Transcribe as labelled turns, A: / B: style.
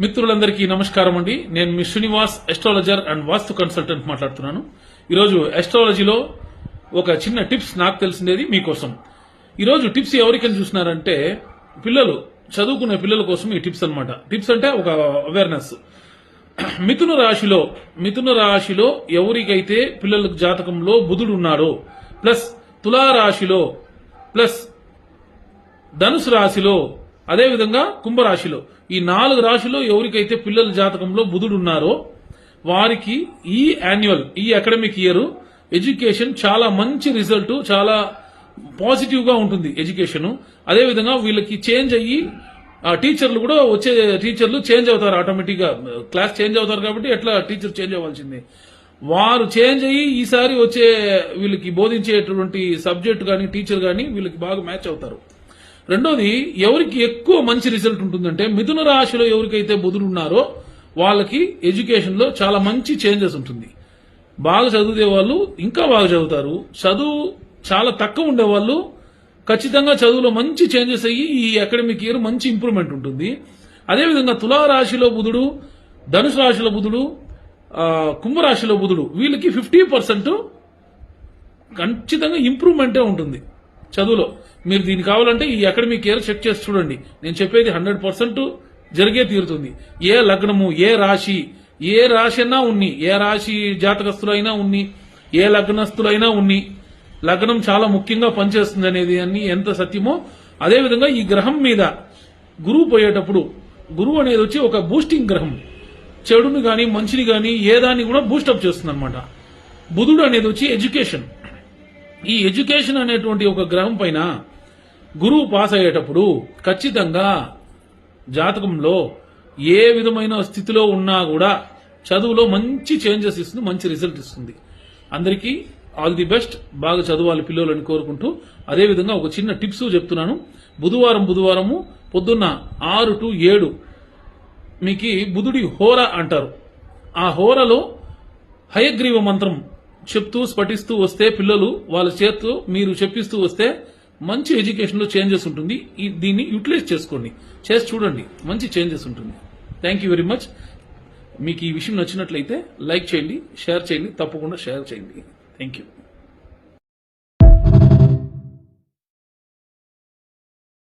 A: మిత్రులందరికీ నమస్కారం అండి. నేను మీ Srinivas astrologer and vastu consultant మాట్లాడుతున్నాను. ఈరోజు ఎస్ట్రాలజీలో ఒక చిన్న టిప్స్ నాకు తెలిసిందేది మీకోసం. ఈరోజు టిప్స్ ఎవరికైనా చూసినారంటే పిల్లలు చదువుకునే పిల్లల కోసం ఈ టిప్స్ అన్నమాట. టిప్స్ అంటే ఒక అవేర్నెస్ మిథున రాశిలో మిథున రాశిలో ఎవరికైతే పిల్లల జాతకంలో బుధుడు ఉన్నాడో ప్లస్ తులా రాశిలో ప్లస్ ధనుసు రాశిలో అదేవిధంగా కుంభరాశిలో. ఈ నాలుగు రాశిలో ఎవరికైతే పిల్లల జాతకంలో బుధుడు ఉన్నారో వారికి ఈ యాన్యువల్ ఈ అకాడమిక్ ఇయర్ ఎడ్యుకేషన్ చాలా మంచి రిజల్ట్ చాలా పాజిటివ్గా ఉంటుంది ఎడ్యుకేషన్ అదేవిధంగా వీళ్ళకి చేంజ్ అయ్యి ఆ టీచర్లు కూడా వచ్చే టీచర్లు చేంజ్ అవుతారు ఆటోమేటిక్గా. క్లాస్ చేంజ్ అవుతారు కాబట్టి ఎట్లా టీచర్ చేంజ్ అవ్వాల్సిందే. వారు చేంజ్ అయ్యి ఈసారి వచ్చే వీళ్ళకి బోధించేటువంటి సబ్జెక్ట్ కానీ టీచర్ కానీ వీళ్ళకి బాగా మ్యాచ్ అవుతారు. రెండోది ఎవరికి ఎక్కువ మంచి రిజల్ట్ ఉంటుందంటే మిథున రాశిలో ఎవరికైతే బుధుడు ఉన్నారో వాళ్ళకి ఎడ్యుకేషన్లో చాలా మంచి చేంజెస్ ఉంటుంది. బాగా చదివితే వాళ్ళు ఇంకా బాగా చదువుతారు. చదువు చాలా తక్కువ ఉండే వాళ్ళు ఖచ్చితంగా చదువులో మంచి చేంజెస్ అయ్యి ఈ అకాడమిక్ ఇయర్ మంచి ఇంప్రూవ్మెంట్ ఉంటుంది. అదేవిధంగా తులా రాశిలో బుధుడు ధనుసు రాశిలో బుధుడు కుంభరాశిలో బుధుడు వీళ్ళకి ఫిఫ్టీ పర్సెంట్ ఖచ్చితంగా ఇంప్రూవ్మెంటే ఉంటుంది. చదువులో. మీరు దీనికి కావాలంటే ఈ అకాడమిక్ ఇయర్ చెక్ చేసి చూడండి. నేను చెప్పేది హండ్రెడ్ పర్సెంట్ జరిగే తీరుతుంది. ఏ లగ్నము ఏ రాశి ఏ రాశి అయినా ఉన్ని ఏ రాశి జాతకస్తులైనా ఉన్ని ఏ లగ్నస్తులైనా ఉన్ని లగ్నం చాలా ముఖ్యంగా పనిచేస్తుంది అనేది అన్ని ఎంత సత్యమో అదేవిధంగా ఈ గ్రహం మీద గురువు పోయేటప్పుడు గురువు అనేది వచ్చి ఒక బూస్టింగ్ గ్రహం. చెడుని కానీ మంచిని కానీ ఏ దాన్ని కూడా బూస్టప్ చేస్తుంది అనమాట బుధుడు అనేది వచ్చి ఎడ్యుకేషన్ ఈ ఎడ్యుకేషన్ అనేటువంటి ఒక గ్రహం పైన గురువు పాస్ అయ్యేటప్పుడు ఖచ్చితంగా జాతకంలో ఏ విధమైన స్థితిలో ఉన్నా కూడా చదువులో మంచి చేంజెస్ ఇస్తుంది మంచి రిజల్ట్ ఇస్తుంది. అందరికీ ఆల్ ది బెస్ట్. బాగా చదవాలి పిల్లలని కోరుకుంటూ అదేవిధంగా ఒక చిన్న టిప్స్ చెప్తున్నాను. బుధవారం బుధవారము పొద్దున్న ఆరు టు ఏడు మీకు బుధుడి హోర అంటారు. ఆ హోరలో హయగ్రీవ మంత్రం చెప్తూ స్పటిస్తూ వస్తే పిల్లలు వాళ్ళ చేతితో మీరు చెప్పిస్తూ వస్తే మంచి ఎడ్యుకేషన్లో చేంజెస్ ఉంటుంది. ఈ- దీన్ని యూటిలైజ్ చేసుకోండి. చేసి చూడండి. మంచి చేంజెస్ ఉంటుంది. థ్యాంక్ యూ వెరీ మచ్ మీకు ఈ విషయం నచ్చినట్లయితే లైక్ చేయండి షేర్ చేయండి తప్పకుండా షేర్ చేయండి. Thank you